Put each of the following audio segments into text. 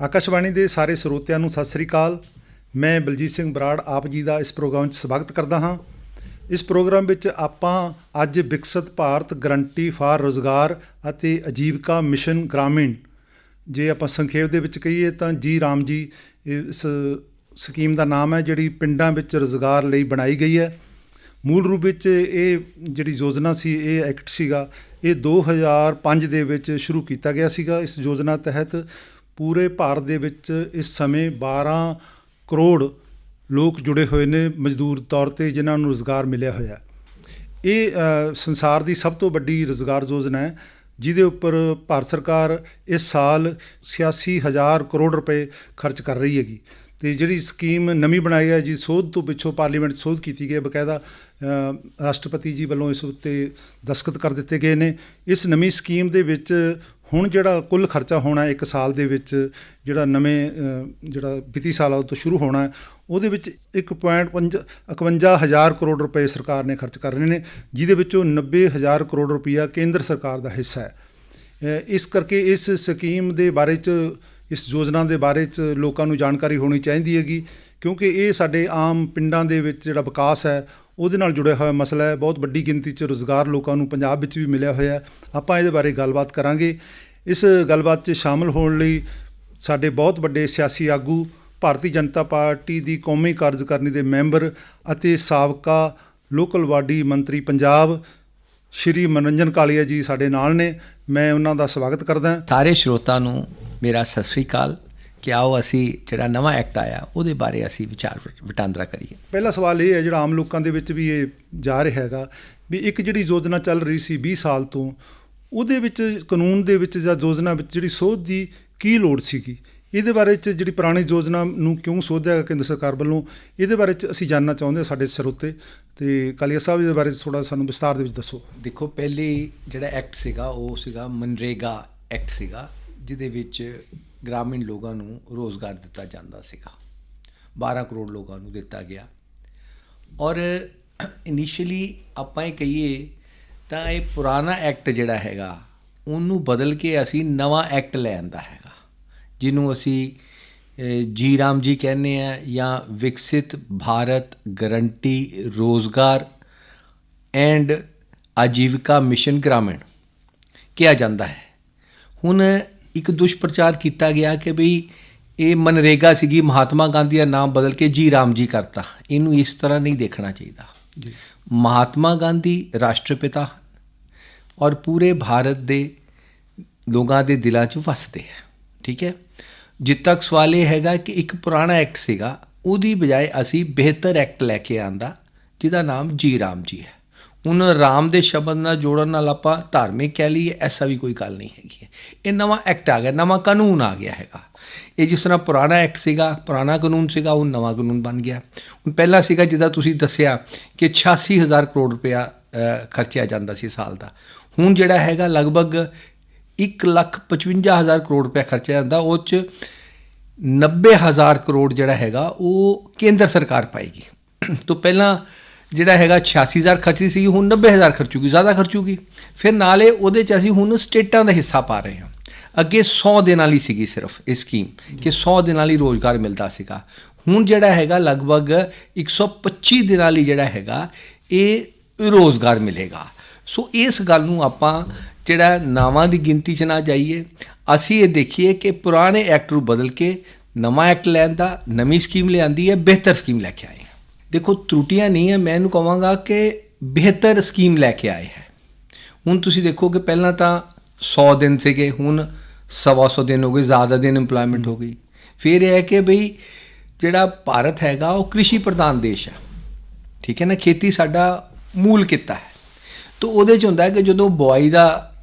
ਆਕਾਸ਼ਵਾਣੀ ਦੇ ਸਾਰੇ ਸਰੋਤਿਆਂ ਨੂੰ ਸਤਿ ਸ੍ਰੀ ਅਕਾਲ। ਮੈਂ ਬਲਜੀਤ ਸਿੰਘ ਬਰਾੜ ਆਪ ਜੀ ਦਾ ਇਸ ਪ੍ਰੋਗਰਾਮ 'ਚ ਸਵਾਗਤ ਕਰਦਾ ਹਾਂ। ਇਸ ਪ੍ਰੋਗਰਾਮ ਵਿੱਚ ਆਪਾਂ ਅੱਜ ਵਿਕਸਿਤ ਭਾਰਤ ਗਰੰਟੀ ਫਾਰ ਰੋਜ਼ਗਾਰ ਅਤੇ ਆਜੀਵਕਾ ਮਿਸ਼ਨ ਗ੍ਰਾਮੀਣ, ਜੇ ਆਪਾਂ ਸੰਖੇਪ ਦੇ ਵਿੱਚ ਕਹੀਏ ਤਾਂ ਜੀ ਰਾਮ ਜੀ, ਇਸ ਸਕੀਮ ਦਾ ਨਾਮ ਹੈ ਜਿਹੜੀ ਪਿੰਡਾਂ ਵਿੱਚ ਰੋਜ਼ਗਾਰ ਲਈ ਬਣਾਈ ਗਈ ਹੈ। ਮੂਲ ਰੂਪ ਵਿੱਚ ਇਹ ਜਿਹੜੀ ਯੋਜਨਾ ਸੀ, ਇਹ ਐਕਟ ਸੀਗਾ, ਇਹ 2005 ਦੇ ਵਿੱਚ ਸ਼ੁਰੂ ਕੀਤਾ ਗਿਆ ਸੀਗਾ। ਇਸ ਯੋਜਨਾ ਤਹਿਤ ਪੂਰੇ ਭਾਰਤ ਦੇ ਵਿੱਚ ਇਸ ਸਮੇਂ 12 ਕਰੋੜ ਲੋਕ ਜੁੜੇ ਹੋਏ ਨੇ ਮਜ਼ਦੂਰ ਤੌਰ ਤੇ ਜਿਨ੍ਹਾਂ ਨੂੰ ਰੋਜ਼ਗਾਰ ਮਿਲਿਆ ਹੋਇਆ ਇਹ ਸੰਸਾਰ ਦੀ ਸਭ ਤੋਂ ਵੱਡੀ ਰੋਜ਼ਗਾਰ ਯੋਜਨਾ ਹੈ, ਜਿਹਦੇ ਉੱਪਰ ਭਾਰਤ ਸਰਕਾਰ ਇਸ ਸਾਲ 86000 ਕਰੋੜ ਰੁਪਏ ਖਰਚ ਕਰ ਰਹੀ ਹੈਗੀ ਤੇ ਜਿਹੜੀ ਸਕੀਮ ਨਵੀਂ ਬਣਾਈ ਹੈ ਜੀ ਸੋਧ ਤੋਂ ਪਿੱਛੋਂ ਪਾਰਲੀਮੈਂਟ 'ਚ ਸੋਧ ਕੀਤੀ ਗਈ ਹੈ, ਬਕਾਇਦਾ ਰਾਸ਼ਟਰਪਤੀ ਜੀ ਵੱਲੋਂ ਇਸ ਉੱਤੇ ਦਸਖਤ ਕਰ ਦਿੱਤੇ ਗਏ ਨੇ। ਇਸ ਨਵੀਂ ਸਕੀਮ ਦੇ ਵਿੱਚ ਹੁਣ ਜਿਹੜਾ ਕੁੱਲ ਖਰਚਾ ਹੋਣਾ ਇੱਕ ਸਾਲ ਦੇ ਵਿੱਚ, ਜਿਹੜਾ ਨਵੇਂ ਜਿਹੜਾ ਵਿੱਤੀ ਸਾਲ ਆ ਤੋਂ ਸ਼ੁਰੂ ਹੋਣਾ, ਉਹਦੇ ਵਿੱਚ 1.5 ਹਜ਼ਾਰ ਕਰੋੜ ਰੁਪਏ ਸਰਕਾਰ ਨੇ ਖਰਚ ਕਰਨੇ ਨੇ, ਜਿਹਦੇ ਵਿੱਚੋਂ 90 ਹਜ਼ਾਰ ਕਰੋੜ ਰੁਪਈਆ ਕੇਂਦਰ ਸਰਕਾਰ ਦਾ ਹਿੱਸਾ ਹੈ। ਇਸ ਕਰਕੇ ਇਸ ਸਕੀਮ ਦੇ ਬਾਰੇ ਚ, ਇਸ ਯੋਜਨਾ ਦੇ ਬਾਰੇ ਚ ਲੋਕਾਂ ਨੂੰ ਜਾਣਕਾਰੀ ਹੋਣੀ ਚਾਹੀਦੀ ਹੈਗੀ, ਕਿਉਂਕਿ ਇਹ ਸਾਡੇ ਆਮ ਪਿੰਡਾਂ ਦੇ ਵਿੱਚ ਜਿਹੜਾ ਵਿਕਾਸ ਹੈ ਉਹਦੇ ਨਾਲ ਜੁੜਿਆ ਹੋਇਆ ਮਸਲਾ ਹੈ। ਬਹੁਤ ਵੱਡੀ ਗਿਣਤੀ 'ਚ ਰੋਜ਼ਗਾਰ ਲੋਕਾਂ ਨੂੰ ਪੰਜਾਬ ਵਿੱਚ ਵੀ ਮਿਲਿਆ ਹੋਇਆ ਆਪਾਂ ਇਹਦੇ ਬਾਰੇ ਗੱਲਬਾਤ ਕਰਾਂਗੇ। ਇਸ ਗੱਲਬਾਤ 'ਚ ਸ਼ਾਮਲ ਹੋਣ ਲਈ ਸਾਡੇ ਬਹੁਤ ਵੱਡੇ ਸਿਆਸੀ ਆਗੂ, ਭਾਰਤੀ ਜਨਤਾ ਪਾਰਟੀ ਦੀ ਕੌਮੀ ਕਾਰਜਕਾਰਨੀ ਦੇ ਮੈਂਬਰ ਅਤੇ ਸਾਬਕਾ ਲੋਕਲ ਬਾਡੀ ਮੰਤਰੀ ਪੰਜਾਬ, ਸ਼੍ਰੀ ਮਨੋਰੰਜਨ ਕਾਲੀਆ ਜੀ ਸਾਡੇ ਨਾਲ ਨੇ। ਮੈਂ ਉਹਨਾਂ ਦਾ ਸਵਾਗਤ ਕਰਦਾ ਸਾਰੇ ਸਰੋਤਾਂ ਨੂੰ ਮੇਰਾ ਸਤਿ ਸ੍ਰੀ ਅਕਾਲ। ਕਿ ਆਓ ਅਸੀਂ ਜਿਹੜਾ ਨਵਾਂ ਐਕਟ ਆਇਆ ਉਹਦੇ ਬਾਰੇ ਅਸੀਂ ਵਿਚਾਰ ਵਟ- ਵਟਾਂਦਰਾ ਕਰੀਏ। ਪਹਿਲਾ ਸਵਾਲ ਇਹ ਹੈ ਜਿਹੜਾ ਆਮ ਲੋਕਾਂ ਦੇ ਵਿੱਚ ਵੀ ਇਹ ਜਾ ਰਿਹਾ ਹੈਗਾ ਵੀ ਇੱਕ ਜਿਹੜੀ ਯੋਜਨਾ ਚੱਲ ਰਹੀ ਸੀ 20 ਸਾਲ ਤੋਂ ਉਹਦੇ ਵਿੱਚ ਕਾਨੂੰਨ ਦੇ ਵਿੱਚ ਜਾਂ ਯੋਜਨਾ ਵਿੱਚ ਜਿਹੜੀ ਸੋਧ ਦੀ ਕੀ ਲੋੜ ਸੀਗੀ? ਇਹਦੇ ਬਾਰੇ ਚ ਜਿਹੜੀ ਪੁਰਾਣੀ ਯੋਜਨਾ ਨੂੰ ਕਿਉਂ ਸੋਧਿਆ ਕੇਂਦਰ ਸਰਕਾਰ ਵੱਲੋਂ ਇਹਦੇ ਬਾਰੇ ਚ ਅਸੀਂ ਜਾਨਣਾ ਚਾਹੁੰਦੇ ਹਾਂ ਸਾਡੇ ਸਰੋਤੇ ਤੇ ਕਾਲੀਆ ਸਾਹਿਬ ਇਹਦੇ ਬਾਰੇ ਥੋੜਾ ਸਾਨੂੰ ਵਿਸਤਾਰ ਦੇ ਵਿੱਚ ਦੱਸੋ। ਦੇਖੋ ਪਹਿਲੀ ਜਿਹੜਾ ਐਕਟ ਸੀਗਾ ਉਹ ਸੀਗਾ ਮਨਰੇਗਾ ਐਕਟ ਸੀਗਾ ਜਿਹਦੇ ਵਿੱਚ ਗ੍ਰਾਮੀਣ ਲੋਕਾਂ ਨੂੰ ਰੋਜ਼ਗਾਰ ਦਿੱਤਾ ਜਾਂਦਾ ਸੀਗਾ। 12 ਕਰੋੜ ਲੋਕਾਂ ਨੂੰ ਦਿੱਤਾ ਗਿਆ। ਔਰ ਇਨੀਸ਼ੀਅਲੀ ਆਪਾਂ ਇਹ ਕਹੀਏ ਤਾਂ ਇਹ ਪੁਰਾਣਾ ਐਕਟ ਜਿਹੜਾ ਹੈਗਾ, ਉਹਨੂੰ ਬਦਲ ਕੇ ਅਸੀਂ ਨਵਾਂ ਐਕਟ ਲੈ ਆਂਦਾ ਹੈਗਾ, ਜਿਹਨੂੰ ਅਸੀਂ ਜੀ ਰਾਮ ਜੀ ਕਹਿੰਦੇ ਆ ਜਾਂ Viksit Bharat guarantee Rozgar and Ajeevika mission Gramin ਕਿਹਾ ਜਾਂਦਾ ਹੈ। ਹੁਣ ਇੱਕ ਦੁਸ਼ਪ੍ਰਚਾਰ ਕੀਤਾ ਗਿਆ ਕਿ ਭਈ ਇਹ ਮਨਰੇਗਾ ਸੀਗੀ ਮਹਾਤਮਾ ਗਾਂਧੀ ਦਾ ਨਾਮ ਬਦਲ ਕੇ ਜੀ ਰਾਮ ਜੀ ਕਰਤਾ। ਇਹਨੂੰ ਇਸ ਤਰ੍ਹਾਂ ਨਹੀਂ ਦੇਖਣਾ ਚਾਹੀਦਾ। ਜੀ। ਮਹਾਤਮਾ ਗਾਂਧੀ ਰਾਸ਼ਟਰਪਿਤਾ ਔਰ ਪੂਰੇ ਭਾਰਤ ਦੇ ਲੋਕਾਂ ਦੇ ਦਿਲਾਂ 'ਚ ਵਸਦੇ ਹੈ। ਠੀਕ ਹੈ? ਜਿੱਤ ਤੱਕ ਸਵਾਲ ਇਹ ਹੈਗਾ ਕਿ ਇੱਕ ਪੁਰਾਣਾ ਐਕਟ ਸੀਗਾ ਉਹਦੀ ਬਜਾਏ ਅਸੀਂ ਬਿਹਤਰ ਐਕਟ ਲੈ ਕੇ ਆਂਦਾ ਜਿਹਦਾ ਨਾਮ ਜੀ ਰਾਮ ਜੀ ਹੈ। ਹੁਣ ਰਾਮ ਦੇ ਸ਼ਬਦ ਨਾਲ ਜੋੜਨ ਨਾਲ ਆਪਾਂ ਧਾਰਮਿਕ ਕਹਿ ਲਈਏ, ਐਸਾ ਵੀ ਕੋਈ ਗੱਲ ਨਹੀਂ ਹੈਗੀ। ਇਹ ਨਵਾਂ ਐਕਟ ਆ ਗਿਆ, ਨਵਾਂ ਕਾਨੂੰਨ ਆ ਗਿਆ ਹੈਗਾ। ਇਹ ਜਿਸ ਤਰ੍ਹਾਂ ਪੁਰਾਣਾ ਐਕਟ ਸੀਗਾ, ਪੁਰਾਣਾ ਕਾਨੂੰਨ ਸੀਗਾ, ਉਹ ਨਵਾਂ ਕਾਨੂੰਨ ਬਣ ਗਿਆ। ਹੁਣ ਪਹਿਲਾ ਸੀਗਾ ਜਿੱਦਾਂ ਤੁਸੀਂ ਦੱਸਿਆ ਕਿ 86000 ਕਰੋੜ ਰੁਪਇਆ ਖਰਚਿਆ ਜਾਂਦਾ ਸੀ ਸਾਲ ਦਾ। ਹੁਣ ਜਿਹੜਾ ਹੈਗਾ ਲਗਭਗ 155000 ਕਰੋੜ ਰੁਪਇਆ ਖਰਚਿਆ ਜਾਂਦਾ। ਉਹ ਚ 90000 ਕਰੋੜ ਜਿਹੜਾ ਹੈਗਾ, ਉਹ ਕੇਂਦਰ ਸਰਕਾਰ ਪਾਏਗੀ। ਤੋਂ ਪਹਿਲਾਂ ਜਿਹੜਾ ਹੈਗਾ 86000 ਖਰਚੀ ਸੀ, ਹੁਣ 90000 ਖਰਚੂਗੀ ਜ਼ਿਆਦਾ ਖਰਚੂਗੀ ਫਿਰ ਨਾਲੇ ਉਹਦੇ ਚ ਅਸੀਂ ਹੁਣ ਸਟੇਟਾਂ ਦਾ ਹਿੱਸਾ ਪਾ ਰਹੇ ਹਾਂ। ਅੱਗੇ 100 ਦਿਨਾਂ ਲਈ ਸੀਗੀ ਸਿਰਫ ਇਹ ਸਕੀਮ ਕਿ 100 ਦਿਨਾਂ ਲਈ ਰੋਜ਼ਗਾਰ ਮਿਲਦਾ ਸੀਗਾ। ਹੁਣ ਜਿਹੜਾ ਹੈਗਾ ਲਗਭਗ 125 ਦਿਨਾਂ ਲਈ ਜਿਹੜਾ ਹੈਗਾ, ਇਹ ਰੋਜ਼ਗਾਰ ਮਿਲੇਗਾ। ਸੋ ਇਸ ਗੱਲ ਨੂੰ ਆਪਾਂ ਜਿਹੜਾ ਨਾਵਾਂ ਦੀ ਗਿਣਤੀ 'ਚ ਨਾ ਜਾਈਏ, ਅਸੀਂ ਇਹ ਦੇਖੀਏ ਕਿ ਪੁਰਾਣੇ ਐਕਟ ਨੂੰ ਬਦਲ ਕੇ ਨਵਾਂ ਐਕਟ ਲੈਣ ਦਾ, ਨਵੀਂ ਸਕੀਮ ਲਿਆਂਦੀ ਹੈ, ਬਿਹਤਰ ਸਕੀਮ ਲੈ ਕੇ ਆਏ ਦੇਖੋ ਤਰੁੱਟੀਆਂ ਨਹੀਂ ਹੈ, ਮੈਂ ਇਹਨੂੰ ਕਹਾਂਗਾ ਕਿ ਬਿਹਤਰ ਸਕੀਮ ਲੈ ਕੇ ਆਏ ਹੈ। ਹੁਣ ਤੁਸੀਂ ਦੇਖੋ ਕਿ ਪਹਿਲਾਂ ਤਾਂ 100 ਦਿਨ ਸੀਗੇ, ਹੁਣ ਸਵਾ ਸੌ ਦਿਨ ਹੋ ਗਏ, ਜ਼ਿਆਦਾ ਦਿਨ ਏਮਪਲੋਇਮੈਂਟ ਹੋ ਗਈ। ਫਿਰ ਇਹ ਹੈ ਕਿ ਬਈ ਜਿਹੜਾ ਭਾਰਤ ਹੈਗਾ, ਉਹ ਕ੍ਰਿਸ਼ੀ ਪ੍ਰਧਾਨ ਦੇਸ਼ ਹੈ। ਠੀਕ ਹੈ ਨਾ, ਖੇਤੀ ਸਾਡਾ ਮੂਲ ਕਿੱਤਾ ਹੈ। ਤਾਂ ਉਹਦੇ ਚ ਹੁੰਦਾ ਹੈ ਕਿ ਜਦੋਂ ਬੁਆਈ ਦਾ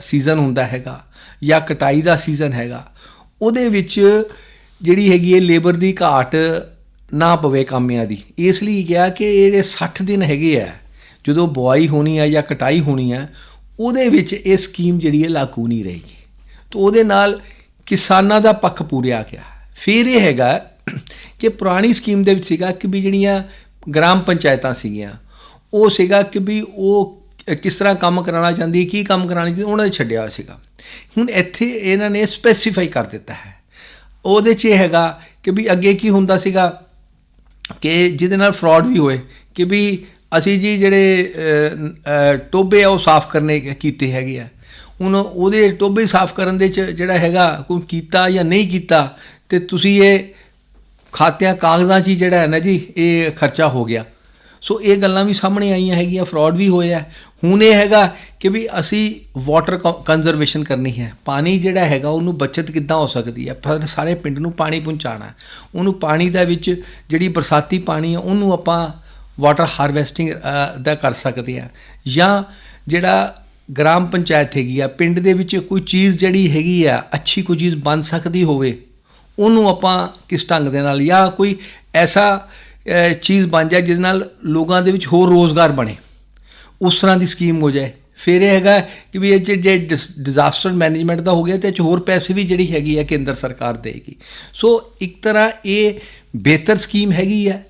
ਸੀਜ਼ਨ ਹੁੰਦਾ ਹੈਗਾ ਜਾਂ ਕਟਾਈ ਦਾ ਸੀਜ਼ਨ ਹੈਗਾ, ਉਹਦੇ ਵਿੱਚ ਜਿਹੜੀ ਹੈਗੀ ਹੈ ਲੇਬਰ ਦੀ ਘਾਟ ਨਾ ਪਵੇ ਕਾਮਿਆਂ ਦੀ। ਇਸ ਲਈ ਕਿਹਾ ਕਿ ਇਹ ਜਿਹੜੇ 60 ਦਿਨ ਹੈਗੇ ਆ, ਜਦੋਂ ਬੁਆਈ ਹੋਣੀ ਹੈ ਜਾਂ ਕਟਾਈ ਹੋਣੀ ਹੈ ਉਹਦੇ ਵਿੱਚ ਇਹ ਸਕੀਮ ਜਿਹੜੀ ਹੈ ਲਾਗੂ ਨਹੀਂ ਰਹੇਗੀ। ਤਾਂ ਉਹਦੇ ਨਾਲ ਕਿਸਾਨਾਂ ਦਾ ਪੱਖ ਪੂਰਿਆ ਗਿਆ। ਫਿਰ ਇਹ ਹੈਗਾ ਕਿ ਪੁਰਾਣੀ ਸਕੀਮ ਦੇ ਵਿੱਚ ਸੀਗਾ ਕਿ ਵੀ ਜਿਹੜੀਆਂ ਗ੍ਰਾਮ ਪੰਚਾਇਤਾਂ ਸੀਗੀਆਂ, ਉਹ ਸੀਗਾ ਕਿ ਵੀ ਉਹ ਕਿਸ ਤਰ੍ਹਾਂ ਕੰਮ ਕਰਾਉਣਾ ਚਾਹੁੰਦੀ, ਕੀ ਕੰਮ ਕਰਾਉਣਾ ਚਾਹੁੰਦੀ, ਉਹਨਾਂ ਨੇ ਛੱਡਿਆ ਹੋਇਆ ਸੀਗਾ। ਹੁਣ ਇੱਥੇ ਇਹਨਾਂ ਨੇ ਸਪੈਸੀਫਾਈ ਕਰ ਦਿੱਤਾ ਹੈ। ਉਹਦੇ 'ਚ ਇਹ ਹੈਗਾ ਕਿ ਵੀ ਅੱਗੇ ਕੀ ਹੁੰਦਾ ਸੀਗਾ? ਕਿ ਜਿਹਦੇ ਨਾਲ ਫਰਾਡ ਵੀ ਹੋਏ ਕਿ ਵੀ ਅਸੀਂ ਜੀ ਜਿਹੜੇ ਅ, ਟੋਬੇ ਆ ਉਹ ਸਾਫ਼ ਕਰਨੇ ਕੀਤੇ ਹੈਗੇ ਆ। ਹੁਣ ਉਹਦੇ ਟੋਬੇ ਸਾਫ਼ ਕਰਨ ਦੇ ਚ ਜਿਹੜਾ ਹੈਗਾ ਕੋਈ ਕੀਤਾ ਜਾਂ ਨਹੀਂ ਕੀਤਾ ਤੇ ਤੁਸੀਂ ਇਹ ਖਾਤਿਆਂ ਕਾਗਜ਼ਾਂ 'ਚ ਹੀ ਜਿਹੜਾ ਹੈ ਨਾ ਜੀ ਇਹ ਖਰਚਾ ਹੋ ਗਿਆ। ਸੋ ਇਹ ਗੱਲਾਂ ਵੀ ਸਾਹਮਣੇ ਆਈਆਂ ਹੈਗੀਆਂ ਫਰਾਡ ਵੀ ਹੋਇਆ ਹੁਣ ਇਹ ਹੈਗਾ ਕਿ ਵੀ ਅਸੀਂ ਵਾਟਰ ਕੰਜ਼ਰਵੇਸ਼ਨ ਕਰਨੀ ਹੈ। ਪਾਣੀ ਜਿਹੜਾ ਹੈਗਾ, ਉਹਨੂੰ ਬਚਤ ਕਿੱਦਾਂ ਹੋ ਸਕਦੀ ਹੈ? ਪਰ ਸਾਰੇ ਪਿੰਡ ਨੂੰ ਪਾਣੀ ਪਹੁੰਚਾਉਣਾ ਉਹਨੂੰ ਪਾਣੀ ਦਾ ਵਿੱਚ ਜਿਹੜੀ ਬਰਸਾਤੀ ਪਾਣੀ ਹੈ, ਉਹਨੂੰ ਆਪਾਂ ਵਾਟਰ ਹਾਰਵੈਸਟਿੰਗ ਦਾ ਕਰ ਸਕਦੇ ਆ ਜਾਂ ਜਿਹੜਾ ਗ੍ਰਾਮ ਪੰਚਾਇਤ ਹੈਗੀ ਆ, ਪਿੰਡ ਦੇ ਵਿੱਚ ਕੋਈ ਚੀਜ਼ ਜਿਹੜੀ ਹੈਗੀ ਆ, ਅੱਛੀ ਕੋਈ ਚੀਜ਼ ਬਣ ਸਕਦੀ ਹੋਵੇ, ਉਹਨੂੰ ਆਪਾਂ ਕਿਸ ਢੰਗ ਦੇ ਨਾਲ ਜਾਂ ਕੋਈ ਐਸਾ ਚੀਜ਼ ਬਣ ਜਾਏ ਜਿਸ ਨਾਲ ਲੋਕਾਂ ਦੇ ਵਿੱਚ ਹੋਰ ਰੋਜ਼ਗਾਰ ਬਣੇ। ਉਸ ਤਰ੍ਹਾਂ ਦੀ ਸਕੀਮ ਹੋ ਜਾਏ। ਫਿਰ ਇਹ ਹੈਗਾ ਕਿ ਵੀ ਇਹ 'ਚ ਜੇ ਡਿਜ਼ਾਸਟਰ ਮੈਨੇਜਮੈਂਟ ਦਾ ਹੋ ਗਿਆ ਤੇ ਇਹ 'ਚ ਹੋਰ ਪੈਸੇ ਵੀ ਜਿਹੜੀ ਹੈਗੀ ਹੈ ਕੇਂਦਰ ਸਰਕਾਰ ਦੇਗੀ ਸੋ ਇੱਕ ਤਰ੍ਹਾਂ ਇਹ ਬਿਹਤਰ ਸਕੀਮ ਹੈਗੀ ਹੈ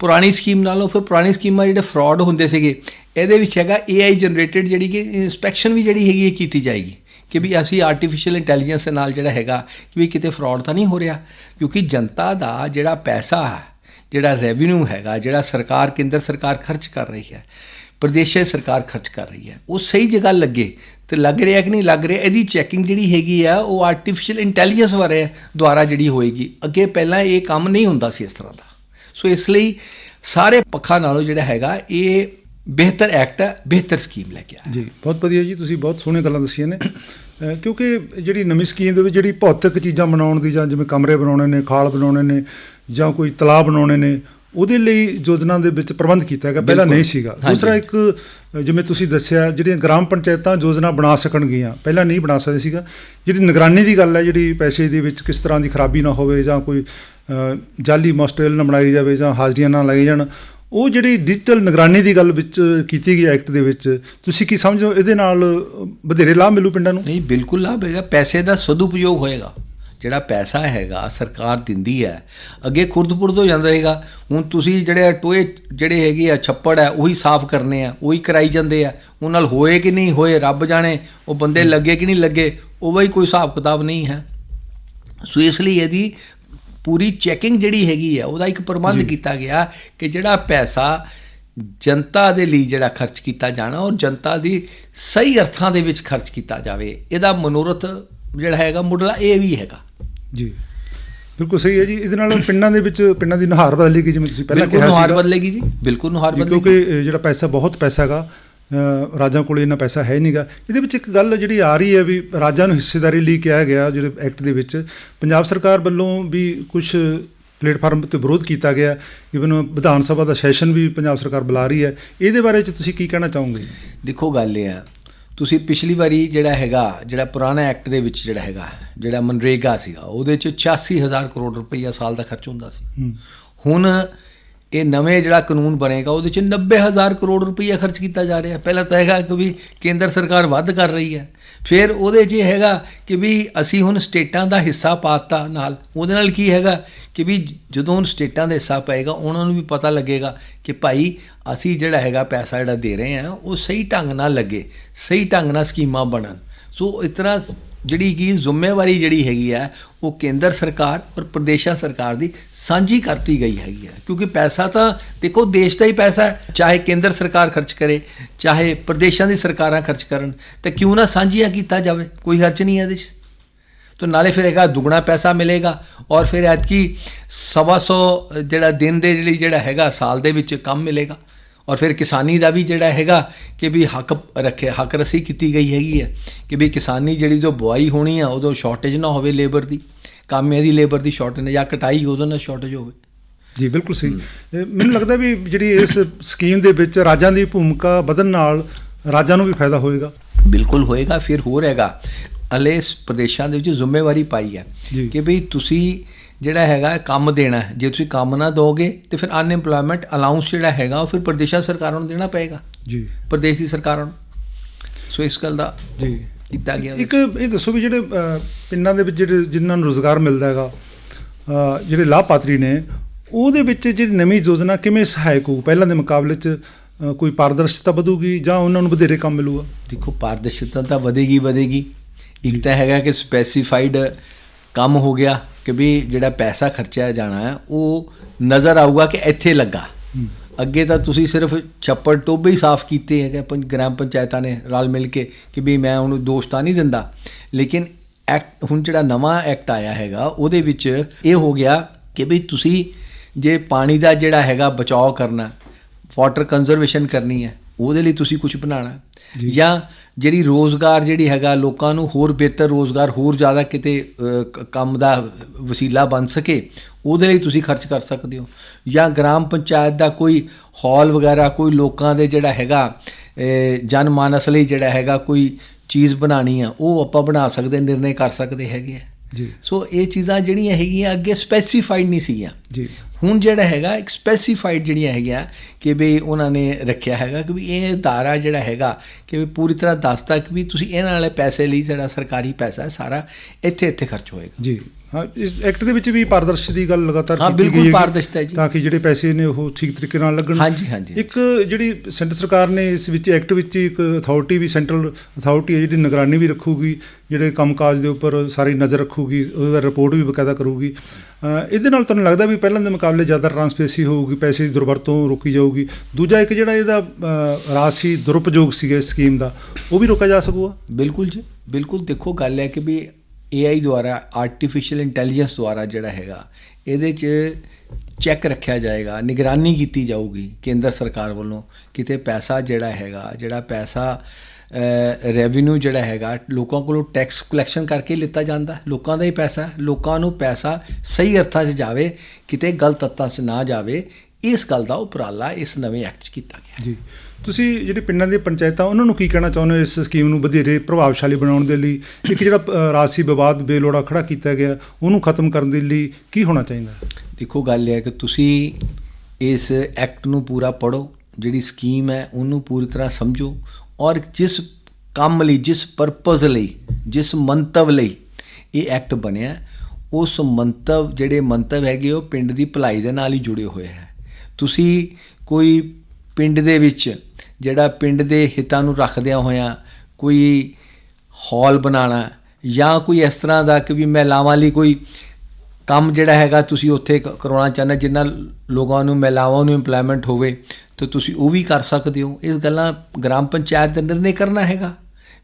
ਪੁਰਾਣੀ ਸਕੀਮ ਨਾਲੋਂ ਫਿਰ ਪੁਰਾਣੀ ਸਕੀਮਾਂ ਜਿਹੜੇ ਫਰਾਡ ਹੁੰਦੇ ਸੀਗੇ, ਇਹਦੇ ਵਿੱਚ ਹੈਗਾ AI ਜਨਰੇਟਡ ਜਿਹੜੀ ਕਿ ਇਨਸਪੈਕਸ਼ਨ ਵੀ ਜਿਹੜੀ ਹੈਗੀ ਹੈ ਕੀਤੀ ਜਾਏਗੀ। ਕਿ ਵੀ ਅਸੀਂ ਆਰਟੀਫੀਸ਼ੀਅਲ ਇੰਟੈਲੀਜੈਂਸ ਦੇ ਨਾਲ ਜਿਹੜਾ ਹੈਗਾ, ਕਿ ਵੀ ਕਿਤੇ ਫਰਾਡ ਤਾਂ ਨਹੀਂ ਹੋ ਰਿਹਾ। ਕਿਉਂਕਿ ਜਨਤਾ ਦਾ ਜਿਹੜਾ ਪੈਸਾ ਹੈ ਜਿਹੜਾ ਰੈਵਨਿਊ ਹੈਗਾ, ਜਿਹੜਾ ਸਰਕਾਰ ਕੇਂਦਰ ਸਰਕਾਰ ਖਰਚ ਕਰ ਰਹੀ ਹੈ, ਪ੍ਰਦੇਸ਼ੀ ਸਰਕਾਰ ਖਰਚ ਕਰ ਰਹੀ ਹੈ, ਉਹ ਸਹੀ ਜਗ੍ਹਾ ਲੱਗੇ ਤੇ ਲੱਗ ਰਿਹਾ ਕਿ ਨਹੀਂ ਲੱਗ ਰਿਹਾ, ਇਹਦੀ ਚੈਕਿੰਗ ਜਿਹੜੀ ਹੈਗੀ ਆ, ਉਹ ਆਰਟੀਫੀਸ਼ੀਅਲ ਇੰਟੈਲੀਜੈਂਸ ਬਾਰੇ ਦੁਆਰਾ ਜਿਹੜੀ ਹੋਏਗੀ। ਅੱਗੇ ਪਹਿਲਾਂ ਇਹ ਕੰਮ ਨਹੀਂ ਹੁੰਦਾ ਸੀ ਇਸ ਤਰ੍ਹਾਂ ਦਾ। ਸੋ ਇਸ ਲਈ ਸਾਰੇ ਪੱਖਾਂ ਨਾਲੋਂ ਜਿਹੜਾ ਹੈਗਾ, ਇਹ ਬਿਹਤਰ ਐਕਟ ਹੈ, ਬਿਹਤਰ ਸਕੀਮ ਲੈ ਕੇ ਆਇਆ। ਜੀ, ਬਹੁਤ ਵਧੀਆ ਜੀ, ਤੁਸੀਂ ਬਹੁਤ ਸੋਹਣੀਆਂ ਗੱਲਾਂ ਦੱਸੀਆਂ ਨੇ। ਕਿਉਂਕਿ ਜਿਹੜੀ ਨਵੀਂ ਸਕੀਮ ਦੇ ਵਿੱਚ ਜਿਹੜੀ ਭੌਤਿਕ ਚੀਜ਼ਾਂ ਬਣਾਉਣ ਦੀ ਜਾਂ ਜਿਵੇਂ ਕਮਰੇ ਬਣਾਉਣੇ ਨੇ ਖਾਲ ਬਣਾਉਣੇ ਨੇ ਜਾਂ ਕੋਈ ਤਲਾਬ ਬਣਾਉਣੇ ਨੇ ਉਹਦੇ ਲਈ ਯੋਜਨਾ ਦੇ ਵਿੱਚ ਪ੍ਰਬੰਧ ਕੀਤਾ ਹੈਗਾ ਪਹਿਲਾਂ। ਨਹੀਂ ਸੀਗਾ। ਦੂਸਰਾ ਇੱਕ ਜਿਵੇਂ ਤੁਸੀਂ ਦੱਸਿਆ ਜਿਹੜੀਆਂ ਗ੍ਰਾਮ ਪੰਚਾਇਤਾਂ ਯੋਜਨਾ ਬਣਾ ਸਕਣਗੀਆਂ ਪਹਿਲਾਂ ਨਹੀਂ ਬਣਾ ਸਕਦੇ ਸੀਗਾ ਜਿਹੜੀ ਨਿਗਰਾਨੀ ਦੀ ਗੱਲ ਹੈ ਜਿਹੜੀ ਪੈਸੇ ਦੇ ਵਿੱਚ ਕਿਸ ਤਰ੍ਹਾਂ ਦੀ ਖਰਾਬੀ ਨਾ ਹੋਵੇ ਜਾਂ ਕੋਈ ਜਾਲੀ ਮਸਟੇਲ ਨਾ ਬਣਾਈ ਜਾਵੇ ਜਾਂ ਹਾਜ਼ਰੀਆਂ ਨਾ ਲਾਈ ਜਾਣ ਉਹ ਜਿਹੜੀ ਡਿਜੀਟਲ ਨਿਗਰਾਨੀ ਦੀ ਗੱਲ ਵਿੱਚ ਕੀਤੀ ਗਈ ਐਕਟ ਦੇ ਵਿੱਚ, ਤੁਸੀਂ ਕੀ ਸਮਝੋ ਇਹਦੇ ਨਾਲ ਵਧੇਰੇ ਲਾਭ ਮਿਲੂ ਪਿੰਡਾਂ ਨੂੰ? ਨਹੀਂ, ਬਿਲਕੁਲ ਲਾਭ ਹੈਗਾ ਪੈਸੇ ਦਾ ਸਦਉਪਯੋਗ ਹੋਏਗਾ। ਜਿਹੜਾ ਪੈਸਾ ਹੈਗਾ, ਸਰਕਾਰ ਦਿੰਦੀ ਹੈ, ਅੱਗੇ ਖੁਰਦਪੁਰਦ ਹੋ ਜਾਂਦਾ ਹੈਗਾ ਹੁਣ ਤੁਸੀਂ ਜਿਹੜੇ ਟੋਏ ਜਿਹੜੇ ਹੈਗੇ ਆ, ਛੱਪੜ ਆ ਉਹੀ ਸਾਫ਼ ਕਰਨੇ ਆ, ਉਹੀ ਕਰਾਈ ਜਾਂਦੇ ਆ। ਉਹ ਨਾਲ ਹੋਏ ਕਿ ਨਹੀਂ ਹੋਏ, ਰੱਬ ਜਾਣੇ, ਉਹ ਬੰਦੇ ਲੱਗੇ ਕਿ ਨਹੀਂ ਲੱਗੇ, ਉਹ ਵੀ ਕੋਈ ਹਿਸਾਬ ਕਿਤਾਬ ਨਹੀਂ ਹੈ। ਸੋ ਇਸ ਲਈ ਇਹਦੀ ਪੂਰੀ ਚੈਕਿੰਗ ਜਿਹੜੀ ਹੈਗੀ ਆ ਉਹਦਾ ਇੱਕ ਪ੍ਰਬੰਧ ਕੀਤਾ ਗਿਆ ਕਿ ਜਿਹੜਾ ਪੈਸਾ ਜਨਤਾ ਦੇ ਲਈ ਜਿਹੜਾ ਖਰਚ ਕੀਤਾ ਜਾਣਾ ਔਰ ਜਨਤਾ ਦੀ ਸਹੀ ਅਰਥਾਂ ਦੇ ਵਿੱਚ ਖਰਚ ਕੀਤਾ ਜਾਵੇ। ਇਹਦਾ ਮਨੋਰਥ ਜਿਹੜਾ ਹੈਗਾ ਮੁੱਢਲਾ ਇਹ ਵੀ ਹੈਗਾ। ਜੀ। ਬਿਲਕੁਲ ਸਹੀ ਹੈ ਜੀ। ਇਹਦੇ ਨਾਲ ਪਿੰਡਾਂ ਦੇ ਵਿੱਚ ਪਿੰਡਾਂ ਦੀ ਨੁਹਾਰ ਬਦਲੇਗੀ ਜਿਵੇਂ ਤੁਸੀਂ ਪਹਿਲਾਂ ਬਿਲਕੁਲ ਕਿਹਾ ਨੁਹਾਰ ਸੀਗਾ। ਬਦਲੇਗੀ ਜੀ ਬਿਲਕੁਲ ਨੁਹਾਰ ਬਦਲੇਗੀ। ਕਿਉਂਕਿ ਜਿਹੜਾ ਪੈਸਾ ਬਹੁਤ ਪੈਸਾ ਹੈਗਾ ਰਾਜਾਂ ਕੋਲ ਇੰਨਾ ਪੈਸਾ ਹੈ ਨਹੀਂਗਾ ਇਹਦੇ ਵਿੱਚ ਇੱਕ ਗੱਲ ਜਿਹੜੀ ਆ ਰਹੀ ਹੈ ਵੀ ਰਾਜਾਂ ਨੂੰ ਹਿੱਸੇਦਾਰੀ ਲਈ ਕਿਹਾ ਗਿਆ ਜਿਹੜੇ ਐਕਟ ਦੇ ਵਿੱਚ ਪੰਜਾਬ ਸਰਕਾਰ ਵੱਲੋਂ ਵੀ ਕੁਝ ਪਲੇਟਫਾਰਮ ਤੇ ਵਿਰੋਧ ਕੀਤਾ ਗਿਆ। ਇਵਨ ਵਿਧਾਨ ਸਭਾ ਦਾ ਸੈਸ਼ਨ ਵੀ ਪੰਜਾਬ ਸਰਕਾਰ ਬੁਲਾ ਰਹੀ ਹੈ। ਇਹਦੇ ਬਾਰੇ ਚ ਤੁਸੀਂ ਕੀ ਕਹਿਣਾ ਚਾਹੋਗੇ? ਦੇਖੋ ਗੱਲ ਇਹ ਆ ਤੁਸੀਂ ਪਿਛਲੀ ਵਾਰੀ ਜਿਹੜਾ ਹੈਗਾ ਜਿਹੜਾ ਪੁਰਾਣਾ ਐਕਟ ਦੇ ਵਿੱਚ ਜਿਹੜਾ ਹੈਗਾ ਜਿਹੜਾ ਮਨਰੇਗਾ ਸੀਗਾ ਉਹਦੇ ਚ 86000 ਕਰੋੜ ਰੁਪਈਆ ਸਾਲ ਦਾ ਖਰਚ ਹੁੰਦਾ ਸੀ। ਹੁਣ ਇਹ ਨਵੇਂ ਜਿਹੜਾ ਕਾਨੂੰਨ ਬਣੇਗਾ, ਉਹਦੇ ਚ 90000 ਕਰੋੜ ਰੁਪਈਆ ਖਰਚ ਕੀਤਾ ਜਾ ਰਿਹਾ। ਪਹਿਲਾਂ ਤਾਂ ਹੈਗਾ ਕਿ ਵੀ ਕੇਂਦਰ ਸਰਕਾਰ ਵੱਧ ਕਰ ਰਹੀ ਹੈ। ਫਿਰ ਉਹਦੇ 'ਚ ਇਹ ਹੈਗਾ ਕਿ ਵੀ ਅਸੀਂ ਹੁਣ ਸਟੇਟਾਂ ਦਾ ਹਿੱਸਾ ਪਾਤਾ ਨਾਲ। ਉਹਦੇ ਨਾਲ ਕੀ ਹੈਗਾ ਕਿ ਵੀ ਜਦੋਂ ਹੁਣ ਸਟੇਟਾਂ ਦਾ ਹਿੱਸਾ ਪਏਗਾ, ਉਹਨਾਂ ਨੂੰ ਵੀ ਪਤਾ ਲੱਗੇਗਾ ਕਿ ਭਾਈ ਅਸੀਂ ਜਿਹੜਾ ਹੈਗਾ ਪੈਸਾ ਜਿਹੜਾ ਦੇ ਰਹੇ ਹਾਂ, ਉਹ ਸਹੀ ਢੰਗ ਨਾਲ ਲੱਗੇ, ਸਹੀ ਢੰਗ ਨਾਲ ਸਕੀਮਾਂ ਬਣਨ। ਸੋ ਇਸ ਤਰ੍ਹਾਂ ਜਿਹੜੀ ਕਿ ਜ਼ਿੰਮੇਵਾਰੀ ਜਿਹੜੀ ਹੈਗੀ ਆ, ਉਹ ਕੇਂਦਰ ਸਰਕਾਰ ਔਰ ਪ੍ਰਦੇਸ਼ਾ ਸਰਕਾਰ ਦੀ ਸਾਂਝੀ ਕਰਤੀ ਗਈ ਹੈਗੀ ਹੈ ਕਿਉਂਕਿ ਪੈਸਾ ਤਾਂ ਦੇਖੋ, ਦੇਸ਼ ਦਾ ਹੀ ਪੈਸਾ ਹੈ। ਚਾਹੇ ਕੇਂਦਰ ਸਰਕਾਰ ਖਰਚ ਕਰੇ, ਚਾਹੇ ਪ੍ਰਦੇਸ਼ਾਂ ਦੀ ਸਰਕਾਰਾਂ ਖਰਚ ਕਰਨ, ਤੇ ਕਿਉਂ ਨਾ ਸਾਂਝੀਆਂ ਕੀਤਾ ਜਾਵੇ? ਕੋਈ ਖਰਚ ਨਹੀਂ ਹੈ ਇਹਦੇ 'ਚ। ਤਾਂ ਨਾਲੇ ਫਿਰ ਹੈਗਾ, ਦੁੱਗਣਾ ਪੈਸਾ ਮਿਲੇਗਾ ਔਰ ਫਿਰ ਐਤਕੀ ਸਵਾ ਸੌ ਜਿਹੜਾ ਦਿਨ ਦੇ ਜਿਹੜੀ ਜਿਹੜਾ ਹੈਗਾ, ਸਾਲ ਦੇ ਵਿੱਚ ਕੰਮ ਮਿਲੇਗਾ। ਔਰ ਫਿਰ ਕਿਸਾਨੀ ਦਾ ਵੀ ਜਿਹੜਾ ਹੈਗਾ ਕਿ ਵੀ ਹੱਕ ਰੱਖੇ ਹੱਕ ਰਸੀ ਕੀਤੀ ਗਈ ਹੈਗੀ ਹੈ ਕਿ ਵੀ ਕਿਸਾਨੀ ਜਿਹੜੀ ਜੋ ਬੁਆਈ ਹੋਣੀ ਆ ਉਦੋਂ ਸ਼ਾਰਟੇਜ ਨਾ ਹੋਵੇ ਲੇਬਰ ਦੀ ਕਾਮਿਆਂ ਦੀ ਲੇਬਰ ਦੀ ਸ਼ਾਰਟੇਜ ਜਾਂ ਕਟਾਈ ਉਦੋਂ ਨਾ ਸ਼ਾਰਟੇਜ ਹੋਵੇ। ਜੀ ਬਿਲਕੁਲ ਸਹੀ। ਮੈਨੂੰ ਲੱਗਦਾ ਵੀ ਜਿਹੜੀ ਇਸ ਸਕੀਮ ਦੇ ਵਿੱਚ ਰਾਜਾਂ ਦੀ ਭੂਮਿਕਾ ਵਧਣ ਨਾਲ ਰਾਜਾਂ ਨੂੰ ਵੀ ਫਾਇਦਾ ਹੋਏਗਾ। ਬਿਲਕੁਲ ਹੋਏਗਾ ਫਿਰ ਹੋਰ ਹੈਗਾ। ਇਸ ਪ੍ਰਦੇਸ਼ਾਂ ਦੇ ਵਿੱਚ ਜ਼ਿੰਮੇਵਾਰੀ ਪਾਈ ਹੈ। ਕਿ ਭਈ ਤੁਸੀਂ ਜਿਹੜਾ ਹੈਗਾ ਕੰਮ ਦੇਣਾ। ਜੇ ਤੁਸੀਂ ਕੰਮ ਨਾ ਦੋਗੇ ਤੇ ਫਿਰ ਅਨਐਮਪਲੋਇਮੈਂਟ ਅਲਾਉਂਸ ਜਿਹੜਾ ਹੈਗਾ ਉਹ ਫਿਰ ਪ੍ਰਦੇਸ਼ਾਂ ਸਰਕਾਰਾਂ ਨੂੰ ਦੇਣਾ ਪਏਗਾ। ਜੀ। ਪ੍ਰਦੇਸ਼ ਦੀ ਸਰਕਾਰਾਂ ਨੂੰ। ਸੋ ਇਸ ਗੱਲ ਦਾ ਜੀ। ਕੀਤਾ ਗਿਆ ਇੱਕ ਇਹ ਦੱਸੋ ਵੀ ਜਿਹੜੇ ਪਿੰਡਾਂ ਦੇ ਵਿੱਚ ਜਿਹੜੇ ਜਿਨ੍ਹਾਂ ਨੂੰ ਰੋਜ਼ਗਾਰ ਮਿਲਦਾ ਹੈਗਾ ਜਿਹੜੇ ਲਾਭਪਾਤਰੀ ਨੇ ਉਹਦੇ ਵਿੱਚ ਜਿਹੜੀ ਨਵੀਂ ਯੋਜਨਾ ਕਿਵੇਂ ਸਹਾਇਕ ਹੋਊ? ਪਹਿਲਾਂ ਦੇ ਮੁਕਾਬਲੇ 'ਚ ਕੋਈ ਪਾਰਦਰਸ਼ਤਾ ਵਧੂਗੀ ਜਾਂ ਉਹਨਾਂ ਨੂੰ ਵਧੇਰੇ ਕੰਮ ਮਿਲੂਗਾ? ਦੇਖੋ ਪਾਰਦਰਸ਼ਤਾ ਤਾਂ ਵਧੇਗੀ ਵਧੇਗੀ। ਇੱਕ ਤਾਂ ਹੈਗਾ ਕਿ ਸਪੈਸੀਫਾਈਡ ਕੰਮ ਹੋ ਗਿਆ ਕਿ ਵੀ ਜਿਹੜਾ ਪੈਸਾ ਖਰਚਿਆ ਜਾਣਾ ਹੈ ਉਹ ਨਜ਼ਰ ਆਊਗਾ ਕਿ ਇੱਥੇ ਲੱਗਾ। ਅੱਗੇ ਤਾਂ ਤੁਸੀਂ ਸਿਰਫ ਛੱਪੜ ਟੋਬੇ ਹੀ ਸਾਫ਼ ਕੀਤੇ ਹੈਗੇ ਪੰਜ ਗ੍ਰਾਮ ਪੰਚਾਇਤਾਂ ਨੇ ਰਲ ਮਿਲ ਕੇ ਕਿ ਵੀ ਮੈਂ ਉਹਨੂੰ ਦੋਸ਼ ਤਾਂ ਨਹੀਂ ਦਿੰਦਾ। ਲੇਕਿਨ ਐਕਟ ਹੁਣ ਜਿਹੜਾ ਨਵਾਂ ਐਕਟ ਆਇਆ ਹੈਗਾ ਉਹਦੇ ਵਿੱਚ ਇਹ ਹੋ ਗਿਆ ਕਿ ਵੀ ਤੁਸੀਂ ਜੇ ਪਾਣੀ ਦਾ ਜਿਹੜਾ ਹੈਗਾ ਬਚਾਓ ਕਰਨਾ ਵਾਟਰ ਕੰਜ਼ਰਵੇਸ਼ਨ ਕਰਨੀ ਹੈ ਉਹਦੇ ਲਈ ਤੁਸੀਂ ਕੁਝ ਬਣਾਉਣਾ। ਹੈ। ਜਾਂ ਜਿਹੜੀ ਰੋਜ਼ਗਾਰ ਜਿਹੜੀ ਹੈਗਾ, ਲੋਕਾਂ ਨੂੰ ਹੋਰ ਬਿਹਤਰ ਰੋਜ਼ਗਾਰ, ਹੋਰ ਜ਼ਿਆਦਾ ਕਿਤੇ ਕੰਮ ਦਾ ਵਸੀਲਾ ਬਣ ਸਕੇ, ਉਹਦੇ ਲਈ ਤੁਸੀਂ ਖਰਚ ਕਰ ਸਕਦੇ ਹੋ। ਜਾਂ ਗ੍ਰਾਮ ਪੰਚਾਇਤ ਦਾ ਕੋਈ ਹਾਲ ਵਗੈਰਾ, ਕੋਈ ਲੋਕਾਂ ਦੇ ਜਿਹੜਾ ਹੈਗਾ ਜਨਮਾਨਸ ਲਈ ਜਿਹੜਾ ਹੈਗਾ ਕੋਈ ਚੀਜ਼ ਬਣਾਣੀ ਆ, ਉਹ ਆਪਾਂ ਬਣਾ ਸਕਦੇ, ਨਿਰਣੇ ਕਰ ਸਕਦੇ ਹੈਗੇ ਆ। ਜੀ। ਸੋ ਇਹ ਚੀਜ਼ਾਂ ਜਿਹੜੀਆਂ ਹੈਗੀਆਂ ਅੱਗੇ ਸਪੈਸੀਫਾਈਡ ਨਹੀਂ ਸੀਗੀਆਂ। ਜੀ। ਹੁਣ ਜਿਹੜਾ ਹੈਗਾ ਇੱਕ ਸਪੈਸੀਫਾਈਡ ਜਿਹੜੀਆਂ ਹੈਗੀਆਂ ਕਿ ਵੀ ਉਹਨਾਂ ਨੇ ਰੱਖਿਆ ਹੈਗਾ ਕਿ ਵੀ ਇਹ ਦਾਰਾ ਜਿਹੜਾ ਹੈਗਾ ਕਿ ਵੀ ਪੂਰੀ ਤਰ੍ਹਾਂ ਦੱਸਦਾ ਕਿ ਵੀ ਤੁਸੀਂ ਇਹਨਾਂ ਵਾਲੇ ਪੈਸੇ ਲਈ ਜਿਹੜਾ ਸਰਕਾਰੀ ਪੈਸਾ ਹੈ ਸਾਰਾ ਇੱਥੇ ਇੱਥੇ ਖਰਚ ਹੋਏਗਾ। ਜੀ। ਹਾਂ ਇਸ ਐਕਟ ਦੇ ਵਿੱਚ ਵੀ ਪਾਰਦਰਸ਼ੀ ਦੀ ਗੱਲ ਲਗਾਤਾਰ ਹਾਂ, ਕੀਤੀ ਬਿਲਕੁਲ ਗਈ ਹੈਗੀ ਪਾਰਦਰਸ਼ਤਾ ਹੈ ਜੀ। ਤਾਂ ਕਿ ਜਿਹੜੇ ਪੈਸੇ ਨੇ ਉਹ ਠੀਕ ਤਰੀਕੇ ਨਾਲ ਲੱਗਣ ਹਾਂਜੀ, ਹਾਂਜੀ। ਇੱਕ ਜਿਹੜੀ ਸੈਂਟਰ ਸਰਕਾਰ ਨੇ ਇਸ ਵਿੱਚ ਐਕਟ ਵਿੱਚ ਹੀ ਇੱਕ ਅਥਾਰਟੀ ਵੀ ਸੈਂਟਰਲ ਅਥਾਰਟੀ ਹੈ ਜਿਹੜੀ ਨਿਗਰਾਨੀ ਵੀ ਰੱਖੂਗੀ ਜਿਹੜੇ ਕੰਮਕਾਜ ਦੇ ਉੱਪਰ ਸਾਰੀ ਨਜ਼ਰ ਰੱਖੂਗੀ ਉਹਦਾ ਰਿਪੋਰਟ ਵੀ ਬਕਾਇਦਾ ਕਰੂਗੀ ਇਹਦੇ ਨਾਲ ਤੁਹਾਨੂੰ ਲੱਗਦਾ ਵੀ ਪਹਿਲਾਂ ਦੇ ਮੁਕਾਬਲੇ ਜ਼ਿਆਦਾ ਟਰਾਂਸਪੇਸੀ ਹੋਊਗੀ ਪੈਸੇ ਦੀ ਦੁਰਵਰਤੋਂ ਰੋਕੀ ਜਾਊਗੀ ਦੂਜਾ ਇੱਕ ਜਿਹੜਾ ਇਹਦਾ ਰਾਸ਼ੀ ਦੁਰਉਪਯੋਗ ਸੀਗਾ ਇਸ ਸਕੀਮ ਦਾ ਉਹ ਵੀ ਰੋਕਿਆ ਜਾ ਸਕੂਗਾ ਬਿਲਕੁਲ ਜੀ ਬਿਲਕੁਲ ਦੇਖੋ ਗੱਲ ਹੈ ਕਿ ਵੀ AI ਦੁਆਰਾ ਆਰਟੀਫੀਸ਼ੀਅਲ ਇੰਟੈਲੀਜੈਂਸ ਦੁਆਰਾ ਜਿਹੜਾ ਹੈਗਾ, ਇਹਦੇ 'ਚ ਚੈੱਕ ਰੱਖਿਆ ਜਾਏਗਾ, ਨਿਗਰਾਨੀ ਕੀਤੀ ਜਾਊਗੀ ਕੇਂਦਰ ਸਰਕਾਰ ਵੱਲੋਂ, ਕਿਤੇ ਪੈਸਾ ਜਿਹੜਾ ਹੈਗਾ, ਜਿਹੜਾ ਪੈਸਾ ਰੈਵਨਿਊ ਜਿਹੜਾ ਹੈਗਾ, ਲੋਕਾਂ ਕੋਲੋਂ ਟੈਕਸ ਕਲੈਕਸ਼ਨ ਕਰਕੇ ਲਿੱਤਾ ਜਾਂਦਾ, ਲੋਕਾਂ ਦਾ ਹੀ ਪੈਸਾ, ਲੋਕਾਂ ਨੂੰ ਪੈਸਾ ਸਹੀ ਅਰਥਾਂ 'ਚ ਜਾਵੇ, ਕਿਤੇ ਗਲਤ ਅਰਥਾਂ 'ਚ ਨਾ ਜਾਵੇ, ਇਸ ਗੱਲ ਦਾ ਉਪਰਾਲਾ ਇਸ ਨਵੇਂ ਐਕਟ 'ਚ ਕੀਤਾ ਗਿਆ। ਜੀ। ਤੁਸੀਂ ਜਿਹੜੇ ਪਿੰਡਾਂ ਦੀਆਂ ਪੰਚਾਇਤਾਂ ਉਹਨਾਂ ਨੂੰ ਕੀ ਕਹਿਣਾ ਚਾਹੁੰਦੇ ਹੋ ਇਸ ਸਕੀਮ ਨੂੰ ਵਧੇਰੇ ਪ੍ਰਭਾਵਸ਼ਾਲੀ ਬਣਾਉਣ ਦੇ ਲਈ? ਇੱਕ ਜਿਹੜਾ ਅ, ਰਾਜਸੀ ਵਿਵਾਦ ਬੇਲੋੜਾ ਖੜਾ ਕੀਤਾ ਗਿਆ ਉਹਨੂੰ ਖਤਮ ਕਰਨ ਦੇ ਲਈ ਕੀ ਹੋਣਾ ਚਾਹੀਦਾ? ਦੇਖੋ ਗੱਲ ਇਹ ਹੈ ਕਿ ਤੁਸੀਂ ਇਸ ਐਕਟ ਨੂੰ ਪੂਰਾ ਪੜੋ ਜਿਹੜੀ ਸਕੀਮ ਹੈ ਉਹਨੂੰ ਪੂਰੀ ਤਰ੍ਹਾਂ ਸਮਝੋ ਔਰ ਜਿਸ ਕੰਮ ਲਈ ਜਿਸ ਪਰਪਸ ਲਈ ਜਿਸ ਮੰਤਵ ਲਈ ਇਹ ਐਕਟ ਬਣਿਆ ਉਸ ਮੰਤਵ ਜਿਹੜੇ ਮੰਤਵ ਹੈਗੇ ਉਹ ਪਿੰਡ ਦੀ ਭਲਾਈ ਦੇ ਨਾਲ ਹੀ ਜੁੜੇ ਹੋਏ ਹੈ। ਤੁਸੀਂ ਕੋਈ ਪਿੰਡ ਦੇ ਵਿੱਚ ਜਿਹੜਾ ਪਿੰਡ ਦੇ ਹਿੱਤਾਂ ਨੂੰ ਰੱਖਦਿਆਂ ਹੋਇਆਂ ਕੋਈ ਹਾਲ ਬਣਾਉਣਾ ਜਾਂ ਕੋਈ ਇਸ ਤਰ੍ਹਾਂ ਦਾ ਕਿ ਵੀ ਮਹਿਲਾਵਾਂ ਲਈ ਕੋਈ ਕੰਮ ਜਿਹੜਾ ਹੈਗਾ ਤੁਸੀਂ ਉੱਥੇ ਕ- ਕਰਾਉਣਾ ਚਾਹੁੰਦੇ ਜਿੰਨਾ ਲੋਕਾਂ ਨੂੰ ਮਹਿਲਾਵਾਂ ਨੂੰ ਏਮਪਲੋਇਮੈਂਟ ਹੋਵੇ, ਤਾਂ ਤੁਸੀਂ ਉਹ ਵੀ ਕਰ ਸਕਦੇ ਹੋ। ਇਸ ਗੱਲਾਂ ਗ੍ਰਾਮ ਪੰਚਾਇਤ ਦੇ ਨਿਰਣੇ ਕਰਨਾ ਹੈਗਾ।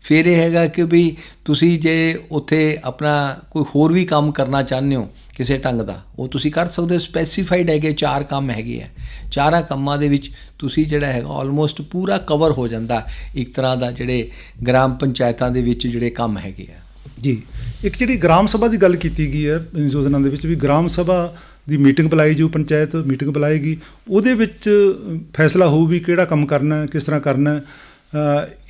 ਫਿਰ ਇਹ ਹੈਗਾ ਕਿ ਵੀ ਤੁਸੀਂ ਜੇ ਉੱਥੇ ਆਪਣਾ ਕੋਈ ਹੋਰ ਵੀ ਕੰਮ ਕਰਨਾ ਚਾਹੁੰਦੇ ਹੋ ਕਿਸੇ ਢੰਗ ਦਾ। ਉਹ ਤੁਸੀਂ ਕਰ ਸਕਦੇ ਹੋ ਸਪੈਸੀਫਾਈਡ ਹੈਗੇ, ਚਾਰ ਕੰਮ ਹੈਗੇ ਆ। ਚਾਰਾਂ ਕੰਮਾਂ ਦੇ ਵਿੱਚ ਤੁਸੀਂ ਜਿਹੜਾ ਹੈਗਾ ਆਲਮੋਸਟ ਪੂਰਾ ਕਵਰ ਹੋ ਜਾਂਦਾ। ਇੱਕ ਤਰ੍ਹਾਂ ਦਾ ਜਿਹੜੇ ਗ੍ਰਾਮ ਪੰਚਾਇਤਾਂ ਦੇ ਵਿੱਚ ਜਿਹੜੇ ਕੰਮ ਹੈਗੇ ਆ। ਜੀ। ਇੱਕ ਜਿਹੜੀ ਗ੍ਰਾਮ ਸਭਾ ਦੀ ਗੱਲ ਕੀਤੀ ਗਈ ਹੈ ਇਸ ਯੋਜਨਾ ਦੇ ਵਿੱਚ ਵੀ ਗ੍ਰਾਮ ਸਭਾ ਦੀ ਮੀਟਿੰਗ ਬੁਲਾਈ ਜੋ ਪੰਚਾਇਤ ਮੀਟਿੰਗ ਬੁਲਾਏਗੀ। ਉਹਦੇ ਵਿੱਚ ਫੈਸਲਾ ਹੋਊ ਵੀ ਕਿਹੜਾ ਕੰਮ ਕਰਨਾ ਹੈ, ਕਿਸ ਤਰ੍ਹਾਂ ਕਰਨਾ ਹੈ।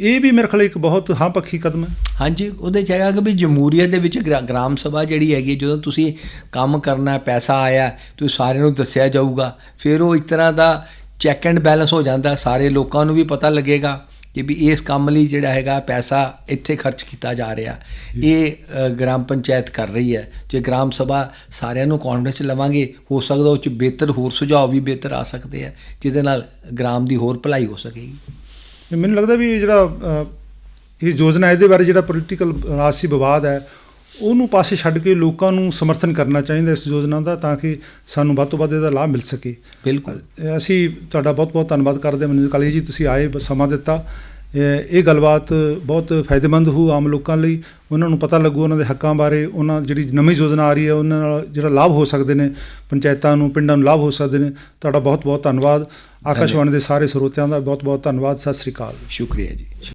ਇਹ ਵੀ ਮੇਰੇ ਖਿਆਲ ਇੱਕ ਬਹੁਤ ਹਾਂ ਪੱਖੀ ਕਦਮ ਹੈ। ਹਾਂਜੀ ਉਹਦੇ ਚ ਹੈਗਾ ਕਿ ਵੀ ਜਮਹੂਰੀਅਤ ਦੇ ਵਿੱਚ ਗ੍ਰਾ- ਗ੍ਰਾਮ ਸਭਾ ਜਿਹੜੀ ਹੈਗੀ ਜਦੋਂ ਤੁਸੀਂ ਕੰਮ ਕਰਨਾ ਪੈਸਾ ਆਇਆ ਤੁਸੀਂ ਸਾਰਿਆਂ ਨੂੰ ਦੱਸਿਆ ਜਾਊਗਾ ਫਿਰ ਉਹ ਇੱਕ ਤਰ੍ਹਾਂ ਦਾ ਚੈੱਕ ਐਂਡ ਬੈਲੈਂਸ ਹੋ ਜਾਂਦਾ ਸਾਰੇ ਲੋਕਾਂ ਨੂੰ ਵੀ ਪਤਾ ਲੱਗੇਗਾ ਕਿ ਵੀ ਇਸ ਕੰਮ ਲਈ ਜਿਹੜਾ ਹੈਗਾ ਪੈਸਾ ਇੱਥੇ ਖਰਚ ਕੀਤਾ ਜਾ ਰਿਹਾ ਇਹ ਗ੍ਰਾਮ ਪੰਚਾਇਤ ਕਰ ਰਹੀ ਹੈ। ਜੇ ਗ੍ਰਾਮ ਸਭਾ ਸਾਰਿਆਂ ਨੂੰ ਕੌਨਫੀਡੈਂਸ ਲਵਾਂਗੇ ਹੋ ਸਕਦਾ ਉਹ ਚ ਬਿਹਤਰ ਹੋਰ ਸੁਝਾਅ ਵੀ ਬਿਹਤਰ ਆ ਸਕਦੇ ਆ ਜਿਹਦੇ ਨਾਲ ਗ੍ਰਾਮ ਦੀ ਹੋਰ ਭਲਾਈ ਹੋ ਸਕੇਗੀ। ਤੇ ਮੈਨੂੰ ਲੱਗਦਾ ਵੀ ਇਹ ਜਿਹੜਾ ਇਹ ਯੋਜਨਾ ਇਹਦੇ ਬਾਰੇ ਜਿਹੜਾ ਪੋਲੀਟੀਕਲ ਰਾਜਸੀ ਵਿਵਾਦ ਹੈ ਉਹਨੂੰ ਪਾਸੇ ਛੱਡ ਕੇ ਲੋਕਾਂ ਨੂੰ ਸਮਰਥਨ ਕਰਨਾ ਚਾਹੀਦਾ ਇਸ ਯੋਜਨਾ ਦਾ ਤਾਂ ਕਿ ਸਾਨੂੰ ਵੱਧ ਤੋਂ ਵੱਧ ਇਹਦਾ ਲਾਭ ਮਿਲ ਸਕੇ। ਬਿਲਕੁਲ। ਅਸੀਂ ਤੁਹਾਡਾ ਬਹੁਤ ਬਹੁਤ ਧੰਨਵਾਦ ਕਰਦੇ ਹਾਂ ਮਨੋਜ ਕਾਲੀ ਜੀ ਤੁਸੀਂ ਆਏ ਸਮਾਂ ਦਿੱਤਾ। ਇਹ ਗੱਲਬਾਤ ਬਹੁਤ ਫਾਇਦੇਮੰਦ ਹੋਊ ਆਮ ਲੋਕਾਂ ਲਈ। ਉਹਨਾਂ ਨੂੰ ਪਤਾ ਲੱਗੂ ਉਹਨਾਂ ਦੇ ਹੱਕਾਂ ਬਾਰੇ ਉਹਨਾਂ ਜਿਹੜੀ ਨਵੀਂ ਯੋਜਨਾ ਆ ਰਹੀ ਹੈ ਉਹਨਾਂ ਨਾਲ ਜਿਹੜਾ ਲਾਭ ਹੋ ਸਕਦੇ ਨੇ ਪੰਚਾਇਤਾਂ ਨੂੰ ਪਿੰਡਾਂ ਨੂੰ ਲਾਭ ਹੋ ਸਕਦੇ ਨੇ। ਤੁਹਾਡਾ ਬਹੁਤ ਬਹੁਤ ਧੰਨਵਾਦ। ਆਕਾਸ਼ਵਾਣੀ ਦੇ ਸਾਰੇ ਸਰੋਤਿਆਂ ਦਾ ਬਹੁਤ ਬਹੁਤ ਧੰਨਵਾਦ। ਸਤਿ ਸ੍ਰੀ ਅਕਾਲ। ਸ਼ੁਕਰੀਆ ਜੀ।